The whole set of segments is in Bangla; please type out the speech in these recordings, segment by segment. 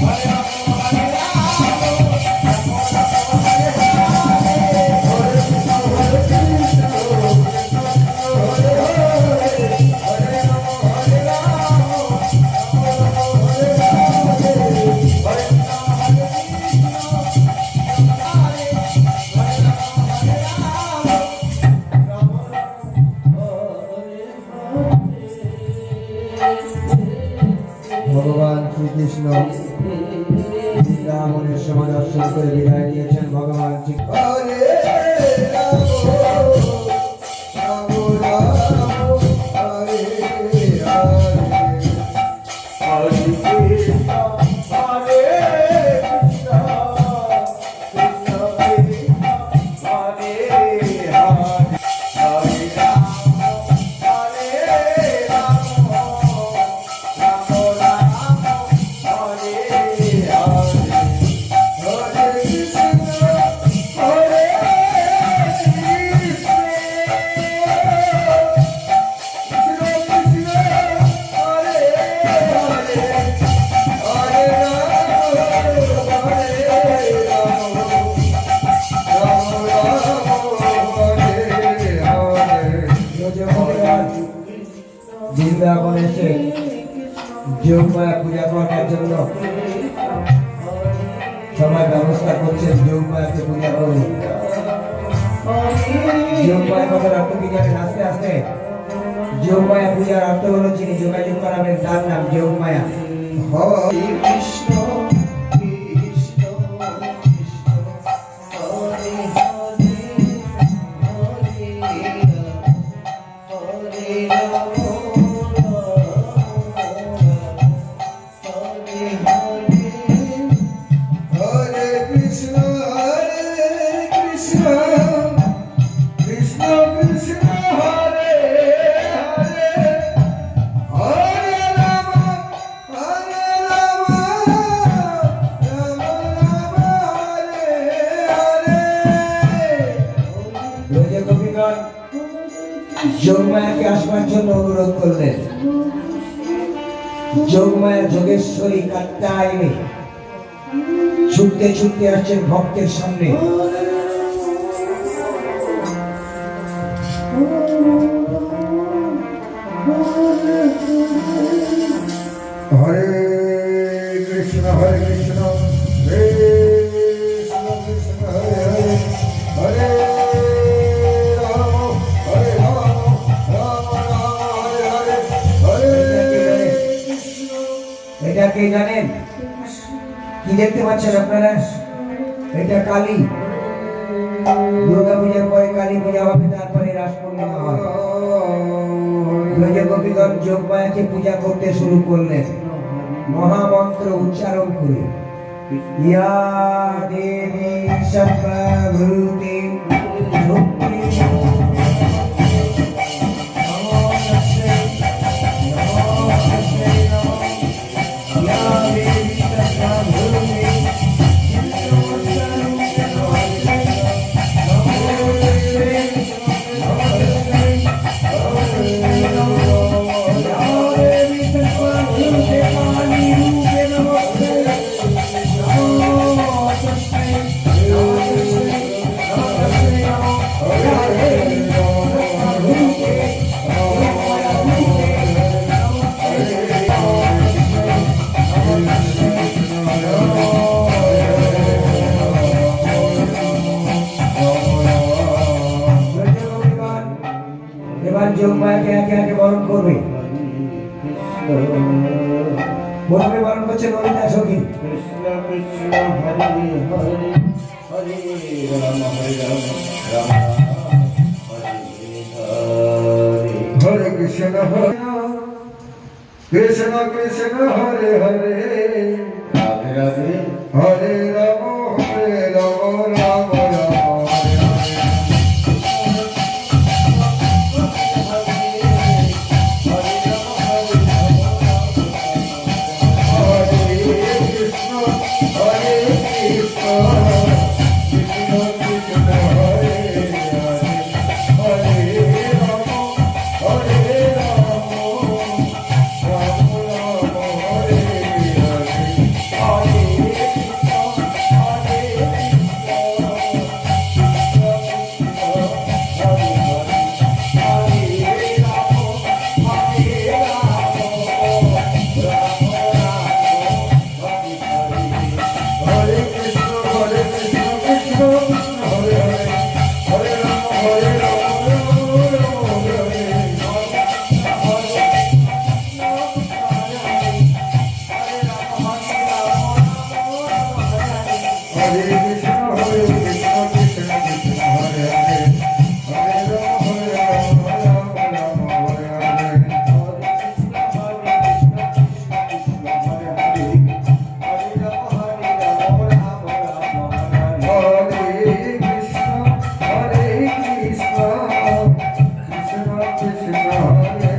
Bye. সবাই ব্যবস্থা করছে যোগমায়াকে পূজা করুন যোগমায়া কথার কি আস্তে আস্তে যোগমায়া পূজার অর্থ হলো যিনি যোগাযোগ করাবেন, তার নাম যোগমায়া মায়া। যোগেশ্বরী কাত্তায়নী ছুটতে ছুটতে আসছেন ভক্তের সামনে। হরে কে জানেন? কি দেখতে পাচ্ছেন আপনারা? এটা কালী। দুর্গা পূজার পরে কালী পূজা হবে, তারপরে রাস পূর্ণিমা হয় ব্রজ যোগমায়াকে পূজা করতে শুরু করলেন। মহামন্ত্র উচ্চারণ করে এবার যোগমায়াকে একে একে বরণ করবে। প্রথমে বরণ করছে ললিতা সখী। কৃষ্ণ কৃষ্ণ হরে হরে হরে রাম হরে রাম রাম হরে কৃষ্ণ হরে কৃষ্ণ কৃষ্ণ হরে হরে। রাধে রাধে। হরে রাম হরে রাম। Tchau.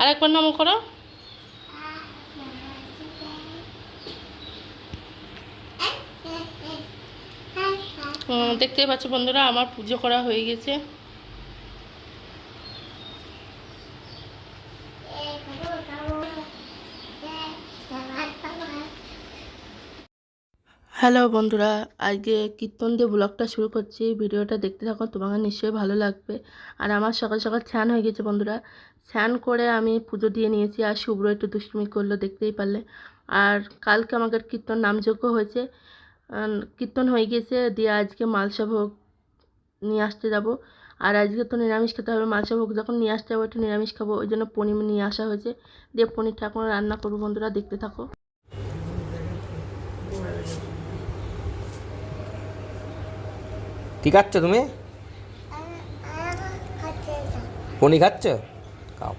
আরেকবার নমো করো। দেখতে পাচ্ছ বন্ধুরা আমার পুজো করা হয়ে গেছে। হ্যালো বন্ধুরা, আজকে কীর্তন দিয়ে ব্লগটা শুরু করছি। ভিডিওটা দেখতে থাকো, তোমাকে নিশ্চয়ই ভালো লাগবে। আর আমার সকাল সকাল স্নান হয়ে গেছে বন্ধুরা। স্নান করে আমি পুজো দিয়ে নিয়েছি, আর শুভ্র একটু দুষ্টুমি করল দেখতেই পারলে। আর কালকে আমাদের কীর্তন নামযোগ্য হয়েছে। কীর্তন হয়ে গেছে, দিয়ে আজকে মালসা ভোগ নিয়ে আসতে যাব। আর আজকে তো নিরামিষ খেতে হবে, মালসা ভোগ যখন নিয়ে আসতে যাব, একটু নিরামিষ খাব, ওই জন্য পনির নিয়ে আসা হয়েছে। দিয়ে পনির ঠাকুর রান্না করব বন্ধুরা, দেখতে থাকো। কি খাচ্ছ তুমি? পনি খাচ্ছ? খাও।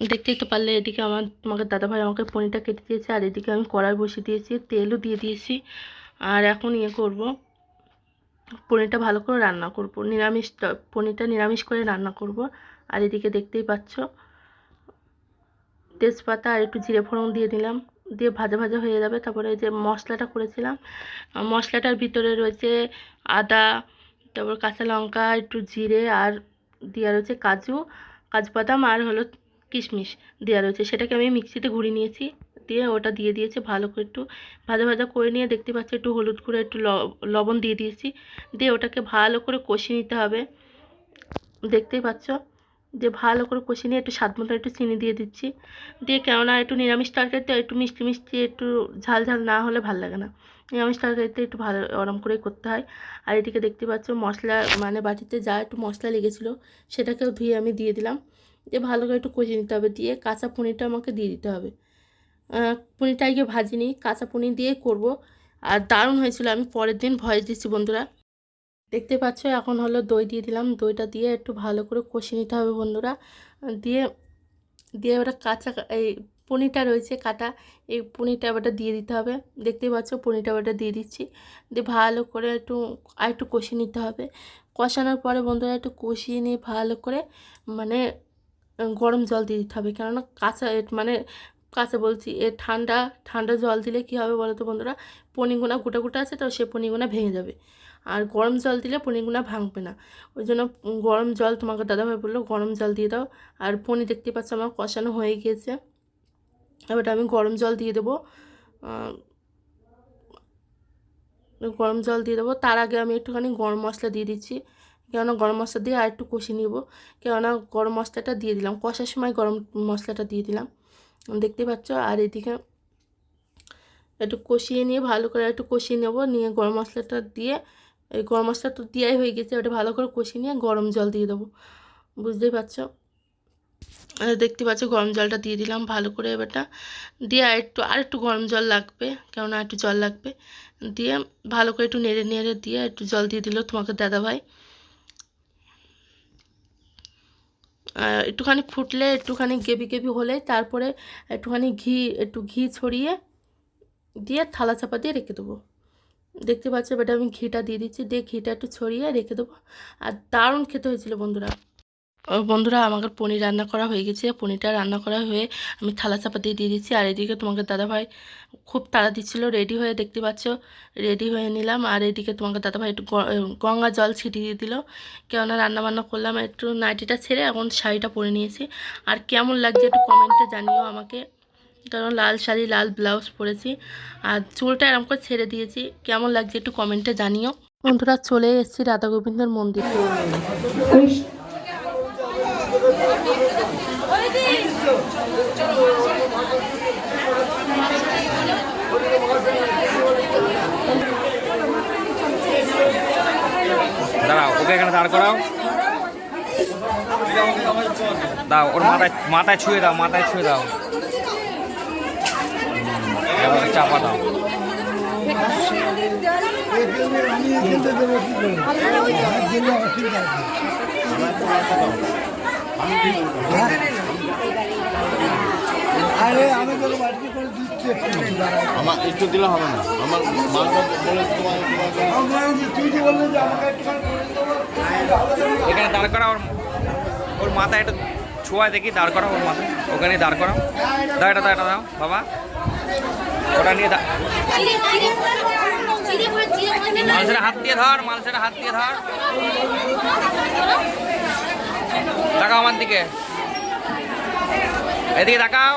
দেখতেই তো পারলে এদিকে আমার তোমাকে দাদাভাই আমাকে পনিরটা কেটে দিয়েছে, আর এদিকে আমি কড়াই বসিয়ে দিয়েছি, তেলও দিয়ে দিয়েছি, আর এখন ইয়ে করব, পনিরটা ভালো করে রান্না করব নিরামিষটা পনিরটা নিরামিষ করে রান্না করব, আর এদিকে দেখতেই পাচ্ছ, তেজপাতা আর একটু জিরে ফোড়ন দিয়ে দিলাম, দিয়ে ভাজা ভাজা হয়ে যাবে, তারপরে যে মশলাটা করেছিলাম মশলাটার ভিতরে রয়েছে আদা, তারপর কাঁচা লঙ্কা, একটু জিরে, আর দেওয়া রয়েছে কাজু কাজু বাদাম, আর হলো কিশমিশ দেওয়া রয়েছে। সেটাকে আমি মিক্সিতে ঘুরিয়ে নিয়েছি। দিয়ে ওটা দিয়ে দিয়েছে ভালো করে একটু ভাজা ভাজা করে নিয়ে দেখতে পাচ্ছি একটু হলুদ করে একটু লবণ দিয়ে দিয়েছি। দিয়ে ওটাকে ভালো করে কষিয়ে নিতে হবে। দেখতেই পাচ্ছ যে ভালো করে কষিয়ে নিয়ে একটু স্বাদ মতো একটু চিনি দিয়ে দিচ্ছি। দিয়ে কেননা একটু নিরামিষ তরকারিতে একটু মিষ্টি মিষ্টি একটু ঝাল ঝাল না হলে ভালো লাগে না। নিরামিষ তরকারিতে একটু ভালো গরম করেই করতে হয়। আর এদিকে দেখতে পাচ্ছ মশলা মানে বাটিতে যা একটু মশলা লেগেছিলো সেটাকেও ধুয়ে আমি দিয়ে দিলাম। দিয়ে ভালো করে একটু কষিয়ে নিতে হবে দিয়ে কাঁচা পনিরটা আমাকে দিয়ে দিতে হবে। পনিরটা আগে ভাজিনি, কাঁচা পনির দিয়েই করব। আর দারুণ হয়েছিল, আমি পরের দিন ভয়েস দিচ্ছি বন্ধুরা। দেখতে পাচ্ছ, এখন হলো দই দিয়ে দিলাম। দইটা দিয়ে একটু ভালো করে কষিয়ে নিতে হবে বন্ধুরা। দিয়ে দিয়ে ওটা কাঁচা এই পনিরটা রয়েছে, কাটা। এই পনিরটা এবারটা দিয়ে দিতে হবে। দেখতেই পাচ্ছ পনিরটা এবারটা দিয়ে দিচ্ছি। দিয়ে ভালো করে একটু, আর একটু কষিয়ে নিতে হবে। কষানোর পরে বন্ধুরা একটু কষিয়ে নিয়ে ভালো করে মানে গরম জল দিয়ে দিতে হবে। কেননা কাঁচা মানে কাঁচা বলছি, এ, ঠান্ডা ঠান্ডা জল দিলে কী হবে বলো তো বন্ধুরা? পনিগুনা গোটা গোটা আছে তো, সে পনিগুনা ভেঙে যাবে। আর গরম জল দিলে পনিরগুনা ভাঙবে না। ওই জন্য গরম জল তোমাকে দাদাভাই বলল, গরম জল দিয়ে দাও। আর পনির দেখতে পাচ্ছ আমার কষানো হয়ে গিয়েছে। এবার আমি গরম জল দিয়ে দেবো। গরম জল দিয়ে দেবো। তার আগে আমি একটুখানি গরম মশলা দিয়ে দিচ্ছি। কেননা গরম মশলা দিয়ে আর একটু কষিয়ে নিব। কেননা গরম মশলাটা দিয়ে দিলাম। কষার সময় গরম মশলাটা দিয়ে দিলাম। দেখতে পাচ্ছ? আর এদিকে একটু কষিয়ে নিয়ে ভালো করে একটু কষিয়ে নেব। নিয়ে গরম মশলাটা দিয়ে, এই গরম মশলা তো দেওয়াই হয়ে গেছে। ওটা ভালো করে কষিয়ে নিয়ে গরম জল দিয়ে দেবো। বুঝতেই পারছ? দেখতে পাচ্ছ? গরম জলটা দিয়ে দিলাম ভালো করে এবারটা। দিয়ে আর একটু আর একটু গরম জল লাগবে। কেননা একটু জল লাগবে। দিয়ে ভালো করে একটু নেড়ে নেড়ে দিয়ে একটু জল দিয়ে দিল তোমাকে দাদা ভাই আর একটুখানি ফুটলে, একটুখানি গেবি গেবি হলে তারপরে একটুখানি ঘি, একটু ঘি ছড়িয়ে দিয়ে থালা চাপা দিয়ে রেখে দেবো। দেখতে পাচ্ছ বেটা আমি ঘিটা দিয়ে দিচ্ছি, দিয়ে ঘিটা একটু ছড়িয়ে রেখে দেবো। আর দারুণ খেতে হয়েছিল বন্ধুরা। বন্ধুরা আমাকে পনির রান্না করা হয়ে গেছে। পনিরটা রান্না করা হয়ে আমি থালা চাপা দিয়ে দিয়ে দিচ্ছি। আর এদিকে তোমাকে দাদাভাই খুব তাড়া দিচ্ছিল। রেডি হয়ে দেখতে পাচ্ছ, রেডি হয়ে নিলাম। আর এদিকে তোমাকে দাদাভাই একটু গঙ্গা জল ছিটিয়ে দিয়ে দিল। কেননা রান্না বান্না করলাম একটু নাইটিটা ছেড়ে এখন শাড়িটা পরে নিয়েছি। আর কেমন লাগছে একটু কমেন্টে জানিও আমাকে। কারণ লাল শাড়ি, লাল ব্লাউজ পরেছি। আর চুলটা এরকম করে ছেড়ে দিয়েছি। কেমন লাগছে একটু কমেন্টে জানিও। বন্ধুরা, চলে এসেছি রাধা গোবিন্দের মন্দিরে কৃষ্ণ দাঁড়াও, ওকে এখানে দাঁড় করাও। দাও, ওর মাথায় মাথায় ছুঁয়ে দাও, মাথায় ছুঁয়ে দাও। চাপা দাও। আমি তোকে বাড়িতে করে দিচ্ছি আমার একটু দিলে হবে না। আমার বলে এখানে দাঁড় করা ওর ওর মাথায় একটু ছোঁয়ায় দেখি দাঁড় করা ওর মাথায়। ওখানে দাঁড় করা দাও এটা দাও এটা দাও বাবা। ওটা নিয়ে মানুষের হাত দিয়ে ধর মানুষের হাত দিয়ে ধর। তাকাও আমার দিকে। এদিকে তাকাও।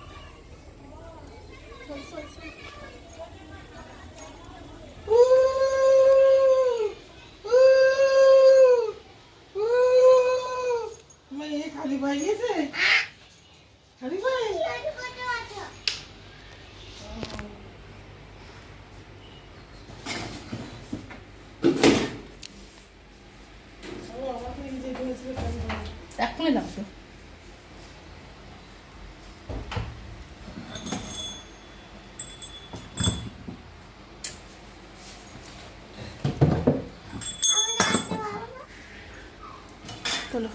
খালি পাই গেছে খালি পাই এখনই লাগবে চলো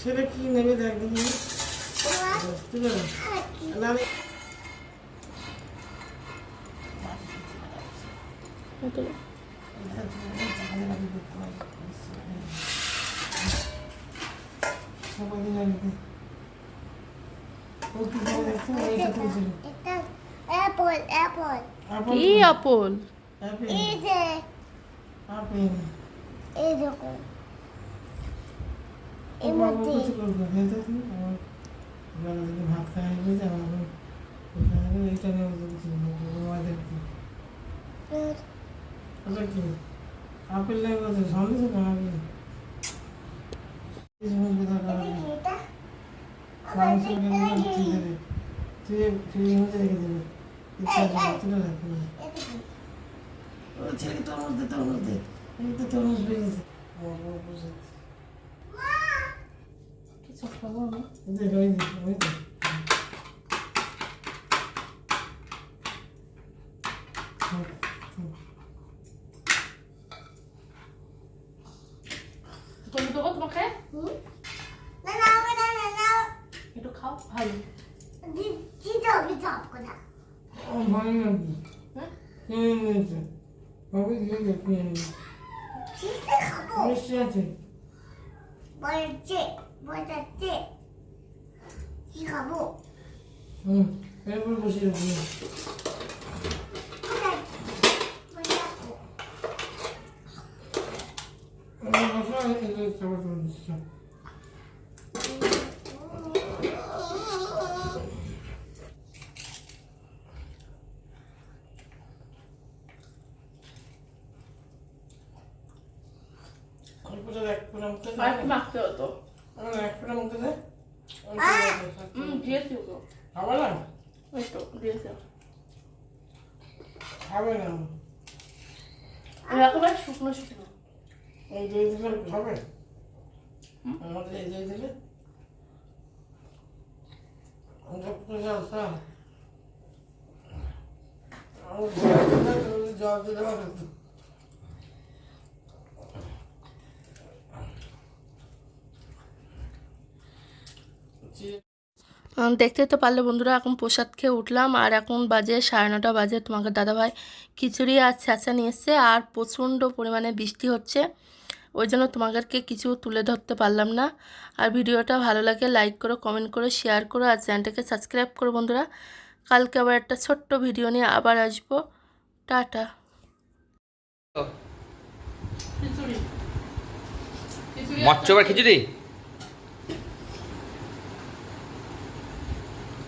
ছেলে কি নেবে দেখ দেখি তুলে। না আমি চলো সবাই জানি ও কি করে দেখছ এইটা তুলছিল Apple, apple. আপেল কি apple apple Easy. Apple Easy. ও বাবু কিছু করবে হেলতে আমার বেলা থেকে ভাত খাওয়া হয়ে গেছে আমার ওখানে এইটা নিয়ে বলছি মোবাইল দেখতে ওটা কি আপেল নেই বলছে সন্দেশ কেন আপেল এই সময় বিদা করা মাংস কেন তুই দেবে তুই তুই মধ্যে রেখে দেবে ইচ্ছা আছে তুলে রাখবি ও ছেলেকে তরমুজ দে তরমুজ দে এই তো তরমুজ বেরিয়েছে ও ও বসে কিছু খাব না দে ওই দে ওই দে তুমি দেবো তোমাকে না না না না না একটু খাও ভালো দি দি দাও দি দাও কোনা ও ভালো নাকি হ্যাঁ কিনে নিয়েছে বাবু দিয়ে দে কিনে নিয়ে চিতে খাব মিষ্টি আছে বলছে বলছে কি খাব হুম এরপর বসে রাখবি বসো এই খাবার তোমার দিচ্ছি অল্পটা এক ফোঁটা মুখে দে। আর একটু মাখতে হতো আমার এক ফোঁটা মুখে দে অল্প দে। হুম দিয়েছি ওকে খাবে না ওই তো দিয়েছি খাবে না একেবারে শুকনো শুকনো এই দিয়ে দিলে খাবে আমাদের এই দিয়ে দিলে জল দিতে পারবে দেখতে তো পারলে বন্ধুরা, এখন প্রসাদ খেয়ে উঠলাম, আর এখন বাজে সাড়ে নটা বাজে। তোমাকে দাদাভাই খিচুড়ি আর ছ্যাঁচা নিয়ে এসছে, আর প্রচণ্ড পরিমাণে বৃষ্টি হচ্ছে, ওই জন্য তোমাদেরকে কিছু তুলে ধরতে পারলাম না। আর ভিডিওটা ভালো লাগে লাইক করো কমেন্ট করো শেয়ার করো, আর চ্যানেলটাকে সাবস্ক্রাইব করো বন্ধুরা। কালকে আবার একটা ছোট্ট ভিডিও নিয়ে আবার আসব। টাটা। মচ্ছবার খিচুড়ি?